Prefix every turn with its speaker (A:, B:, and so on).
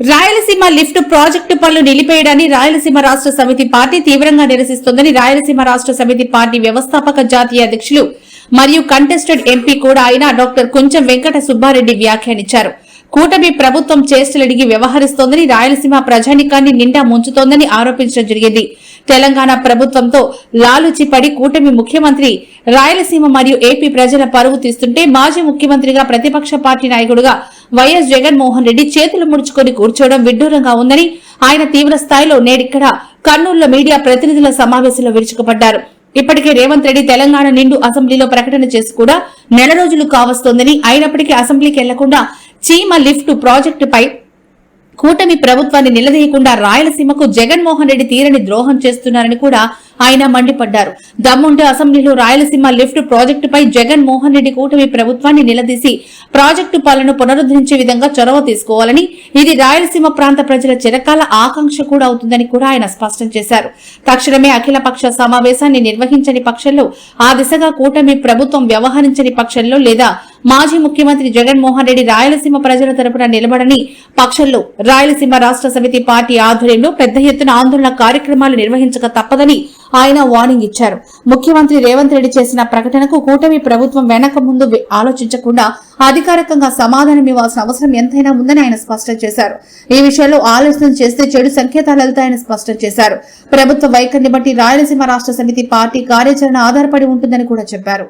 A: Rayalaseema lift project పనులు నిలిపేయడాన్ని రాయలసీమ రాష్ట్ర సమితి పార్టీ తీవ్రంగా నిరసిస్తోందని రాయలసీమ రాష్ట్ర సమితి పార్టీ వ్యవస్థాపక జాతీయ అధ్యక్షులు మరియు కంటెస్టెడ్ ఎంపీ కూడా అయిన డాక్టర్ కుంచెం వెంకట సుబ్బారెడ్డి వ్యాఖ్యానించారు. కూటమి ప్రభుత్వం చేష్టలడిగి వ్యవహరిస్తోందని రాయలసీమ ప్రజానికాన్ని నిండా ముంచుతోందని ఆరోపించడం జరిగింది. తెలంగాణ ప్రభుత్వంతో లాలుచి పడి కూటమి ముఖ్యమంత్రి రాయలసీమ మరియు ఏపీ ప్రజల పరువు తీస్తుంటే మాజీ ముఖ్యమంత్రిగా ప్రతిపక్ష పార్టీ నాయకుడుగా వైఎస్ జగన్మోహన్ రెడ్డి చేతులు ముడుచుకొని కూర్చోవడం విడ్డూరంగా ఉందని ఆయన తీవ్ర స్థాయిలో నేడిక్కడ కర్నూలులో మీడియా ప్రతినిధుల సమావేశంలో విరుచుకుపడ్డారు. ఇప్పటికే రేవంత్ రెడ్డి తెలంగాణ నిండు అసెంబ్లీలో ప్రకటన చేసి కూడా నెల రోజులు కావస్తోందని అయినప్పటికీ అసెంబ్లీకి వెళ్ళకుండా చీమ లిఫ్ట్ ప్రాజెక్టుపై కూటమి ప్రభుత్వాన్ని నిలదీయకుండా రాయలసీమకు జగన్మోహన్ రెడ్డి తీరని ద్రోహం చేస్తున్నారని కూడా ఆయన మండిపడ్డారు. దమ్ముంటే అసెంబ్లీలో రాయలసీమ లిఫ్ట్ ప్రాజెక్టుపై జగన్ మోహన్ రెడ్డి కూటమి ప్రభుత్వాన్ని నిలదీసి ప్రాజెక్టు పాలను పునరుద్ధరించే విధంగా చొరవ తీసుకోవాలని ఇది రాయలసీమ ప్రాంత ప్రజల చిరకాల ఆకాంక్ష కూడా అవుతుందని కూడా ఆయన స్పష్టం చేశారు. తక్షణమే అఖిలపక్ష సమావేశాన్ని నిర్వహించని పక్షంలో ఆ దిశగా కూటమి ప్రభుత్వం వ్యవహరించని పక్షంలో లేదా మాజీ ముఖ్యమంత్రి జగన్మోహన్ రెడ్డి రాయలసీమ ప్రజల తరపున నిలబడని పక్షంలో రాయలసీమ రాష్ట్ర సమితి పార్టీ ఆధ్వర్యంలో పెద్ద ఎత్తున ఆందోళన కార్యక్రమాలు నిర్వహించక తప్పదని ఆయన వార్నింగ్ ఇచ్చారు. ముఖ్యమంత్రి రేవంత్ రెడ్డి చేసిన ప్రకటనకు కూటమి ప్రభుత్వం వెనక ముందు ఆలోచించకుండా అధికారికంగా సమాధానం ఇవ్వాల్సిన అవసరం ఎంతైనా ఉందని ఆయన స్పష్టం చేశారు. ఈ విషయంలో ఆలోచన చేస్తే చెడు సంకేతాలు వెళ్తాయని స్పష్టం చేశారు. ప్రభుత్వ వైఖరిని బట్టి రాయలసీమ రాష్ట్ర సమితి పార్టీ కార్యాచరణ ఆధారపడి ఉంటుందని కూడా చెప్పారు.